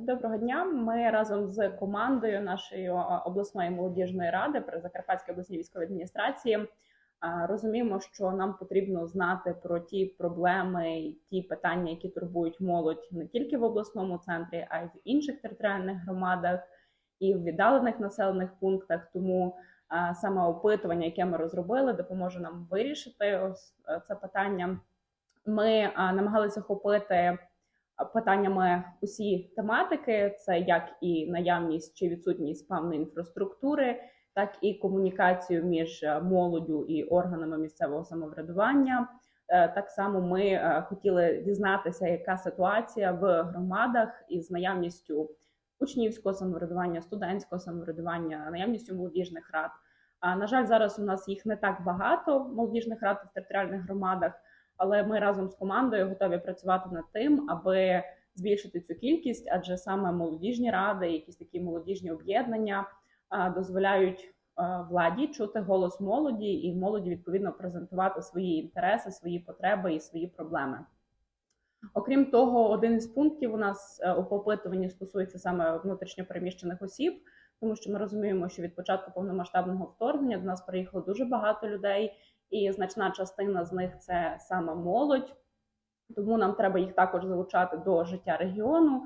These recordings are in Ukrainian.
Доброго дня. Ми разом з командою нашої обласної молодіжної ради при Закарпатській обласній військовій адміністрації розуміємо, що нам потрібно знати про ті проблеми, ті питання, які турбують молодь не тільки в обласному центрі, а й в інших територіальних громадах і в віддалених населених пунктах. Тому саме опитування, яке ми розробили, допоможе нам вирішити ось це питання. Ми намагалися охопити питаннями усі тематики: це як і наявність чи відсутність певної інфраструктури, так і комунікацію між е, молоддю і органами місцевого самоврядування. Е, Так само ми е, хотіли дізнатися, яка ситуація в громадах із наявністю учнівського самоврядування, студентського самоврядування, наявністю молодіжних рад. А на жаль, зараз у нас їх не так багато молодіжних рад в територіальних громадах але ми разом з командою готові працювати над тим, аби збільшити цю кількість, адже саме молодіжні ради, якісь такі молодіжні об'єднання дозволяють владі чути голос молоді і молоді відповідно презентувати свої інтереси, свої потреби і свої проблеми. Окрім того, один із пунктів у нас е, у опитуванні стосується саме внутрішньопереміщених осіб, тому що ми розуміємо, що від початку повномасштабного вторгнення до нас приїхало дуже багато людей, і значна частина з них це саме молодь. Тому нам треба їх також залучати до життя регіону,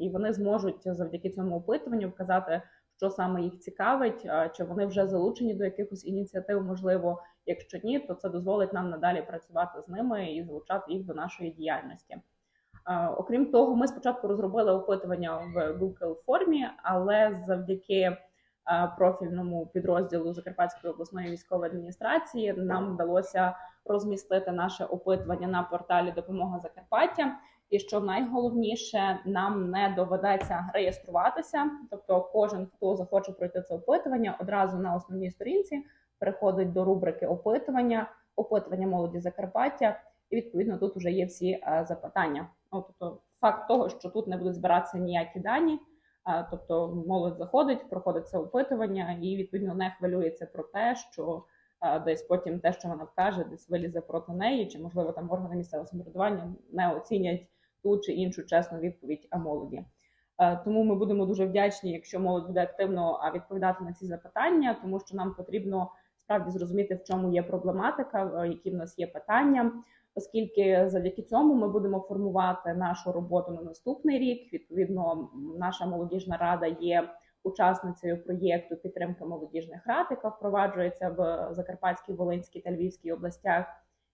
і вони зможуть завдяки цьому опитуванню вказати, що саме їх цікавить, чи вони вже залучені до якихось ініціатив. Можливо, якщо ні, то це дозволить нам надалі працювати з ними і залучати їх до нашої діяльності. Окрім того, ми спочатку розробили опитування в Google формі, але завдяки профільному підрозділу Закарпатської обласної військової адміністрації нам вдалося розмістити наше опитування на порталі Допомога Закарпаття. І що найголовніше, нам не доведеться реєструватися. Тобто, кожен, хто захоче пройти це опитування, одразу на основній сторінці переходить до рубрики опитування, опитування молоді Закарпаття, і відповідно тут вже є всі е, запитання. Ну, тобто, факт того, що тут не будуть збиратися ніякі дані. Тобто молодь заходить, проходить це опитування і відповідно не хвилюється про те, що десь потім те, що вона вкаже, десь вилізе проти неї, чи можливо там органи місцевого самоврядування не оцінять ту чи іншу чесну відповідь а молоді. Тому ми будемо дуже вдячні, якщо молодь буде активно відповідати на ці запитання, тому що нам потрібно справді зрозуміти, в чому є проблематика, які в нас є питання, оскільки завдяки цьому ми будемо формувати нашу роботу на наступний рік. Відповідно, наша молодіжна рада є учасницею проєкту підтримки молодіжних рад, яка впроваджується в Закарпатській, Волинській та Львівській областях.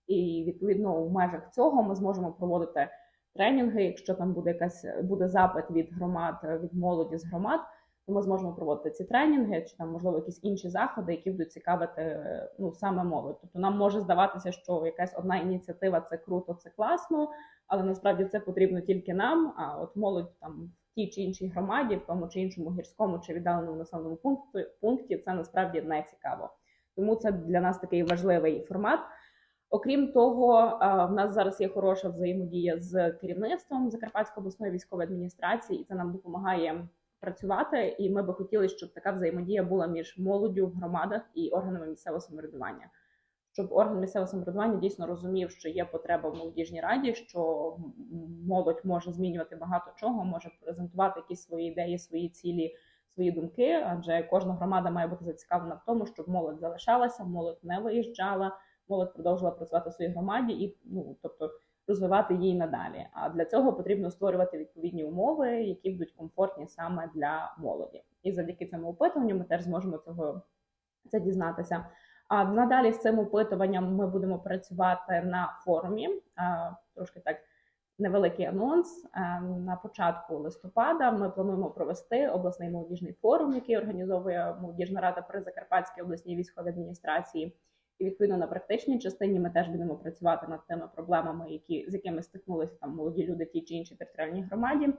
І відповідно у межах цього ми зможемо проводити тренінги. Якщо там буде якась буде запит від громад, від молоді з громад, то ми зможемо проводити ці тренінги, чи там можливо якісь інші заходи, які будуть цікавити ну саме молодь. Тобто нам може здаватися, що якась одна ініціатива це круто, це класно, але насправді це потрібно тільки нам. А от молодь там в тій чи іншій громаді, в тому чи іншому гірському чи віддаленому населеному пункті, пункті це насправді не цікаво. Тому це для нас такий важливий формат. Окрім того, в нас зараз є хороша взаємодія з керівництвом Закарпатської обласної військової адміністрації, і це нам допомагає працювати. І ми би хотіли, щоб така взаємодія була між молоддю в громадах і органами місцевого самоврядування. Щоб орган місцевого самоврядування дійсно розумів, що є потреба в молодіжній раді, що молодь може змінювати багато чого, може презентувати якісь свої ідеї, свої цілі, свої думки. Адже кожна громада має бути зацікавлена в тому, щоб молодь залишалася, молодь не виїжджала, молодь продовжувала працювати в своїй громаді і ну тобто розвивати її надалі. А для цього потрібно створювати відповідні умови, які будуть комфортні саме для молоді. І завдяки цьому опитуванню ми теж зможемо цього це дізнатися. А надалі з цим опитуванням ми будемо працювати на форумі. Трошки так невеликий анонс. На початку листопада ми плануємо провести обласний молодіжний форум, який організовує молодіжна рада при Закарпатській обласній військовій адміністрації. І відповідно на практичній частині ми теж будемо працювати над тими проблемами, які з якими стикнулися там молоді люди в тій чи іншій територіальній громаді.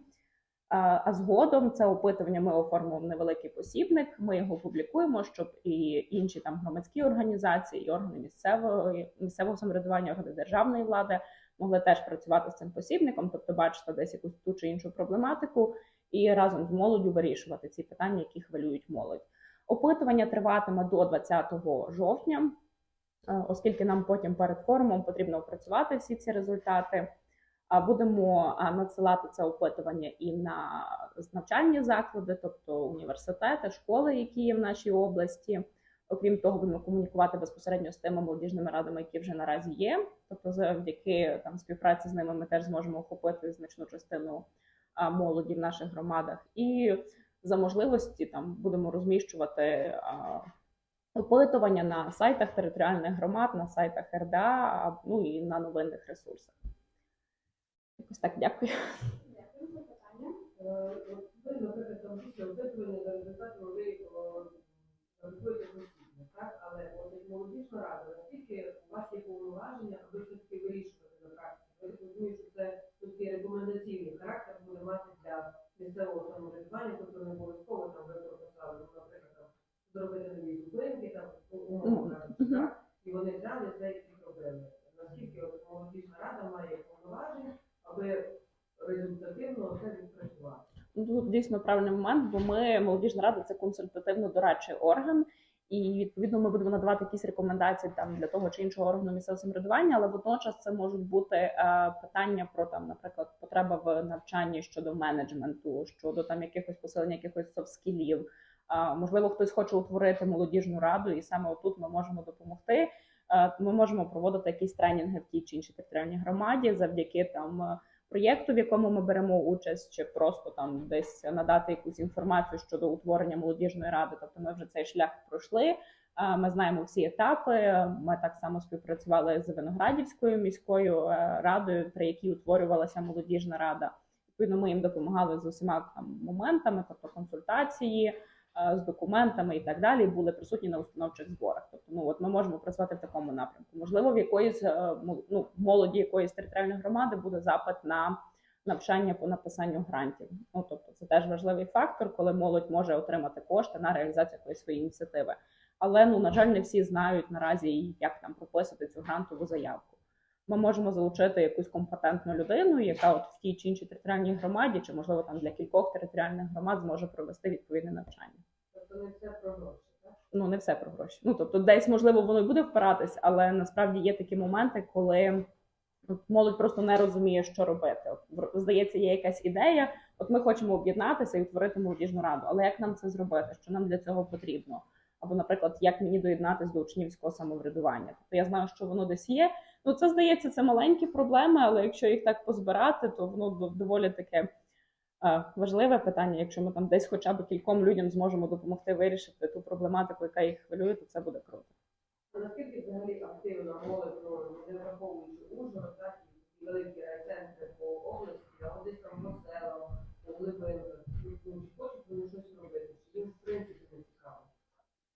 А згодом це опитування ми оформимо в невеликий посібник. Ми його публікуємо, щоб і інші там громадські організації, і органи місцевого місцевого самоврядування, органи державної влади могли теж працювати з цим посібником, тобто бачити десь якусь ту чи іншу проблематику, і разом з молоддю вирішувати ці питання, які хвилюють молодь. Опитування триватиме до 20 жовтня, оскільки нам потім перед форумом потрібно опрацювати всі ці результати. Будемо надсилати це опитування і на навчальні заклади, тобто університети, школи, які є в нашій області. Окрім того, будемо комунікувати безпосередньо з тими молодіжними радами, які вже наразі є. Тобто, завдяки там співпраці з ними ми теж зможемо охопити значну частину молоді в наших громадах. І за можливості там будемо розміщувати опитування на сайтах територіальних громад, на сайтах РДА, ну і на новинних ресурсах. Якось так, дякую. Дякую за питання. Ви, наприклад, там після опитування за результатами ви рахуєте постійно, так? Але от молодіжна рада, наскільки у вас є повноваження, аби все-таки вирішувати на практиці? Ви розумієте, що це такий рекомендаційний характер буде мати для місцевого самоврядування, тобто не обов'язково там ви прописали, наприклад, зробити нові зупинки, там Мгм. так? І вони взяли це і зробили. Наскільки от молодіжна рада має повноважень, аби результативно це відпрацювати? Ну, Тут дійсно правильний момент, бо ми молодіжна рада це консультативно-дорадчий орган, і відповідно ми будемо надавати якісь рекомендації там для того чи іншого органу місцевого самоврядування, але водночас це можуть бути е, питання про там, наприклад, потреба в навчанні щодо менеджменту, щодо там якихось посилення якихось софт-скілів. Можливо, хтось хоче утворити молодіжну раду, і саме отут ми можемо допомогти. Ми можемо проводити якісь тренінги в тій чи іншій територіальній громаді завдяки там е, проєкту, в якому ми беремо участь, чи просто там десь надати якусь інформацію щодо утворення молодіжної ради. Тобто ми вже цей шлях пройшли. Ми знаємо всі етапи. Ми так само співпрацювали з Виноградівською міською е, радою, при якій утворювалася молодіжна рада. Відповідно, ми їм допомагали з усіма там моментами, тобто консультації з документами і так далі. Були присутні на установчих зборах. Тобто, ну от ми можемо працювати в такому напрямку. Можливо, в якоїсь е, ну, молоді якоїсь територіальної громади буде запит на навчання по написанню грантів. Ну тобто, це теж важливий фактор, коли молодь може отримати кошти на реалізацію якоїсь своєї ініціативи. Але ну на жаль, не всі знають наразі, як там прописати цю грантову заявку. Ми можемо залучити якусь компетентну людину, яка от в тій чи іншій територіальній громаді, чи можливо там для кількох територіальних громад зможе провести відповідне навчання. Тобто не все про гроші, так? Ну не все про гроші. Ну тобто, десь можливо воно й буде впиратись, але насправді є такі моменти, коли от, молодь просто не розуміє, що робити. От, здається, є якась ідея. От ми хочемо об'єднатися і утворити молодіжну раду. Але як нам це зробити? Що нам для цього потрібно? Або, наприклад, як мені доєднатися до учнівського самоврядування? Тобто я знаю, що воно десь є. Ну це здається, це маленькі проблеми, але якщо їх так позбирати, то воно доволі таке е, важливе питання. Якщо ми там десь хоча б кільком людям зможемо допомогти вирішити ту проблематику, яка їх хвилює, то це буде круто. Наскільки взагалі активна молодь, не враховуючи Ужгород, так, і великі райцентри по області, а десь там глибинках, ну, хочуть вони щось робити, їм в принципі?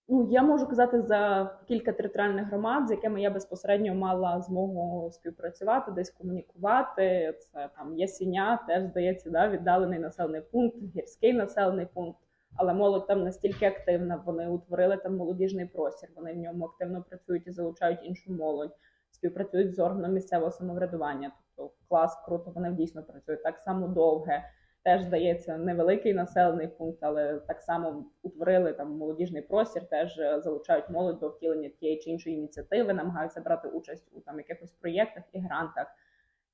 Ну я можу казати за кілька територіальних громад, з якими я безпосередньо мала змогу співпрацювати, десь комунікувати. Це там Ясіня, теж здається, да, віддалений населений пункт, гірський населений пункт. Але молодь там настільки активна, вони утворили там молодіжний простір, вони в ньому активно працюють і залучають іншу молодь, співпрацюють з органом місцевого самоврядування. Тобто клас круто, вони дійсно працюють. Так само довге, теж здається, невеликий населений пункт, але так само утворили там молодіжний простір, теж е, залучають молодь до втілення тієї чи іншої ініціативи, намагаються брати участь у там якихось проєктах і грантах.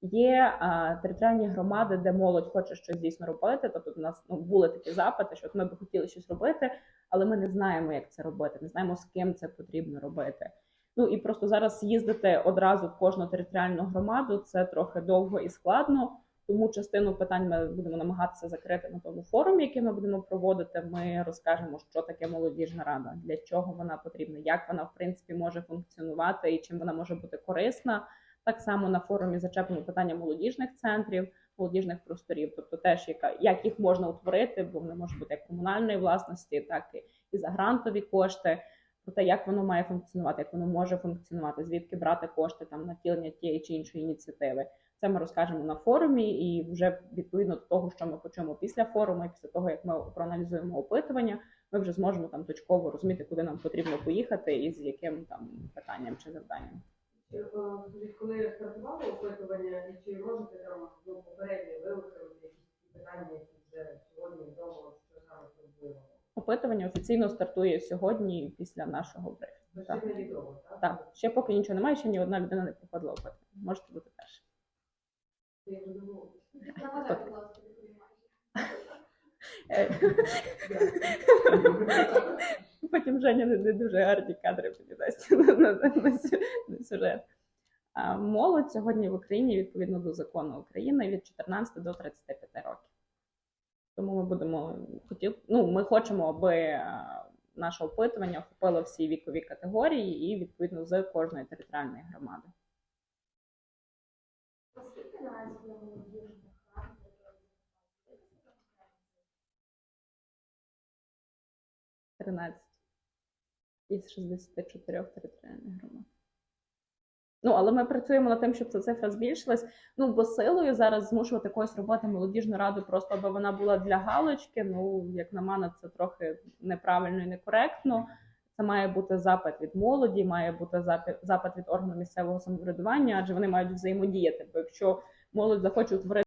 Є а, територіальні громади, де молодь хоче щось дійсно робити. Тобто, у нас ну, були такі запити, що ми би хотіли щось робити, але ми не знаємо, як це робити, не знаємо, з ким це потрібно робити. Ну і просто зараз їздити одразу в кожну територіальну громаду це трохи довго і складно. Тому частину питань ми будемо намагатися закрити на тому форумі, який ми будемо проводити. Ми розкажемо, що таке молодіжна рада, для чого вона потрібна, як вона в принципі може функціонувати і чим вона може бути корисна. Так само на форумі зачепимо питання молодіжних центрів, молодіжних просторів, тобто теж яка як їх можна утворити, бо вони можуть бути як комунальної власності, так і, і за грантові кошти. Про те, як воно має функціонувати, як воно може функціонувати, звідки брати кошти там на втілення тієї чи іншої ініціативи. Це ми розкажемо на форумі, і вже відповідно до того, що ми почуємо після форуму, і після того як ми проаналізуємо опитування, ми вже зможемо там точково розуміти, куди нам потрібно поїхати і з яким там питанням чи завданням. Е, коли стартували опитування, і чи можете там ну, попередньо виокремити якісь питання, які вже сьогодні відомо, що саме турбує? Опитування офіційно стартує сьогодні після нашого брифінгу. Так. ще так? так, ще поки нічого немає, ще ні одна людина не проходила опитування. Можете бути теж. Я розумію, Е, Потім Женя не, дуже гарні кадри на, на сюжет. Молодь сьогодні в Україні відповідно до закону України від 14 до 35 років. Тому ми будемо хотів, ну, ми хочемо, аби е, наше опитування охопило всі вікові категорії і відповідно з кожної територіальної громади. Оскільки наразі є молодіжних рад, які 13 із 64 територіальних громад. Ну, але ми працюємо над тим, щоб ця цифра збільшилась. Ну, бо силою зараз змушувати когось робити молодіжну раду, просто аби вона була для галочки. Ну, як на мене, це трохи неправильно і некоректно. Це має бути запит від молоді, має бути запит, від органу місцевого самоврядування, адже вони мають взаємодіяти. Бо якщо молодь захоче утворити